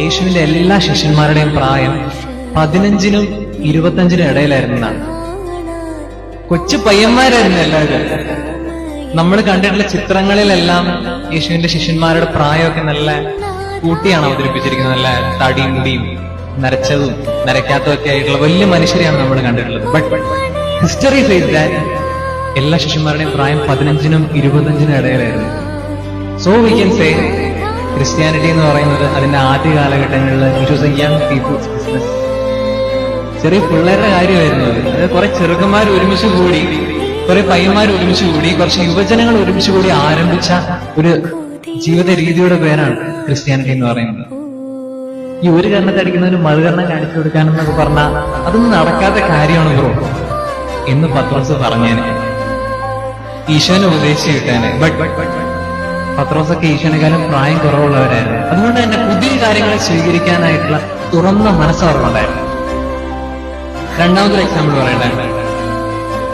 യേശുവിന്റെ എല്ലാ ശിഷ്യന്മാരുടെയും പ്രായം പതിനഞ്ചിനും ഇരുപത്തഞ്ചിനും ഇടയിലായിരുന്നതാണ്. കൊച്ചു പയ്യന്മാരായിരുന്നു എല്ലാവരും. നമ്മൾ കണ്ടിട്ടുള്ള ചിത്രങ്ങളിലെല്ലാം യേശുവിന്റെ ശിഷ്യന്മാരുടെ പ്രായമൊക്കെ നല്ല കൂട്ടിയാണ് അവതരിപ്പിച്ചിരിക്കുന്നത്. നല്ല തടിയും മുടിയും നരച്ചതും നരയ്ക്കാത്തതും ഒക്കെ ആയിട്ടുള്ള വലിയ മനുഷ്യരെയാണ് നമ്മൾ കണ്ടിട്ടുള്ളത്. ബട്ട് ഹിസ്റ്ററി ഫേസ് എല്ലാ ശിഷ്യന്മാരുടെയും പ്രായം പതിനഞ്ചിനും ഇരുപത്തഞ്ചിനും ഇടയിലായിരുന്നു. So we can say Christianity എന്ന് പറയുന്നത് അതിന്റെ ആദ്യ കാലഘട്ടങ്ങളിൽ ഇറ്റ് യങ് പീപ്പിൾസ് ബിസിനസ് ചെറിയ പിള്ളേരുടെ കാര്യമായിരുന്നു അത്. അത് കുറെ ചെറുക്കന്മാർ ഒരുമിച്ച് കൂടി കുറെ പയ്യന്മാർ ഒരുമിച്ച് കൂടി കുറച്ച് യുവജനങ്ങൾ ഒരുമിച്ച് കൂടി ആരംഭിച്ച ഒരു ജീവിത രീതിയുടെ പേരാണ് ക്രിസ്ത്യാനിറ്റി എന്ന് പറയുന്നത്. ഈ ഒരു കരണത്തെ അടിക്കുന്നതിന് മറുകരണം കാണിച്ചു കൊടുക്കാനെന്നൊക്കെ പറഞ്ഞാൽ അതൊന്നും നടക്കാത്ത കാര്യമാണ് ബ്രോ. എന്ന് പത്രോസ് പറഞ്ഞേനെ. ഈശോനെ ഉപദേശിച്ചു ബട്ട് ബട്ട് പത്രോസൊക്കെ ഈശോനെക്കാളും പ്രായം കുറവുള്ളവരായിരുന്നു. അതുകൊണ്ട് തന്നെ പുതിയ കാര്യങ്ങളെ സ്വീകരിക്കാനായിട്ടുള്ള തുറന്ന മനസ്സ് അവർക്കുണ്ടായിരുന്നു രണ്ടാമതൊരു എക്സാമ്പിൾ പറയട്ടെ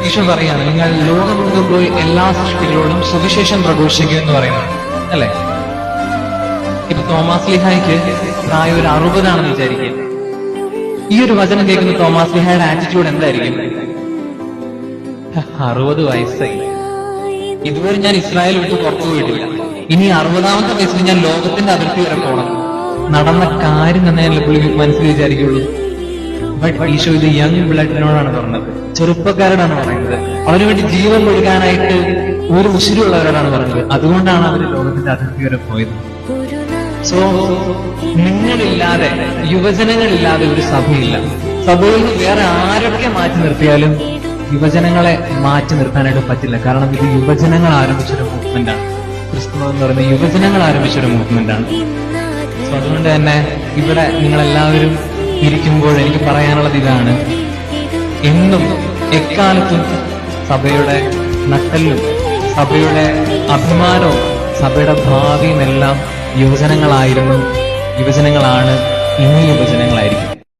ഈശോ പറയാണ് നിങ്ങൾ ലോകമെങ്ങും പോയി എല്ലാ സൃഷ്ടികളോടും സുവിശേഷം പ്രഘോഷിക്കുക എന്ന് പറയുന്നത് അല്ലെ? ഇപ്പൊ തോമാസ് ലിഹായ്ക്ക് പ്രായം ഒരു അറുപതാണെന്ന് വിചാരിക്കുക ഈ ഒരു വചനം കേൾക്കുന്ന തോമാസ് ലിഹായുടെ ആറ്റിറ്റ്യൂഡ് എന്തായിരിക്കും? അറുപത് വയസ്സായി. ഇതുവരെ ഞാൻ ഇസ്രായേൽ വിട്ട് പുറത്തു പോയിട്ടില്ല. ഇനി അറുപതാമത്തെ വയസ്സിൽ ഞാൻ ലോകത്തിന്റെ അതിർത്തി വരെ പോകണം നടന്ന കാര്യം തന്നെയല്ലേ പുള്ളി മനസ്സിൽ വിചാരിക്കുള്ളൂ. ബട്ട് ഈശോ ഇത് യങ് ബ്ലഡിനോടാണ് പറഞ്ഞത്. ചെറുപ്പക്കാരോടാണ് പറയുന്നത്. അവന് വേണ്ടി ജീവൻ കൊടുക്കാനായിട്ട് ഒരു ഉശിരുള്ളവരോടാണ് പറഞ്ഞത്. അതുകൊണ്ടാണ് അവർ ലോകത്തിന്റെ അതിർത്തി വരെ പോയത്. സോ നിങ്ങളില്ലാതെ യുവജനങ്ങളില്ലാതെ ഒരു സഭയില്ല. സഭയിൽ വേറെ ആരൊക്കെ മാറ്റി നിർത്തിയാലും യുവജനങ്ങളെ മാറ്റി നിർത്താനായിട്ട് പറ്റില്ല. കാരണം ഇത് യുവജനങ്ങൾ ആരംഭിച്ചൊരു മൂവ്മെന്റ് ആണ്. ക്രിസ്തു എന്ന് പറയുന്നത് യുവജനങ്ങൾ ആരംഭിച്ചൊരു മൂവ്മെന്റ് ആണ്. സോ അതുകൊണ്ട് തന്നെ ഇവിടെ നിങ്ങളെല്ലാവരും ഇരിക്കുമ്പോൾ എനിക്ക് പറയാനുള്ളത് ഇതാണ്. എന്നും എക്കാലത്തും സഭയുടെ നട്ടലും സഭയുടെ അഭിമാനവും സഭയുടെ ഭാവിയും എല്ലാം യുവജനങ്ങളായിരുന്നു. യുവജനങ്ങളാണ് ഇനി യുവജനങ്ങളായിരിക്കും.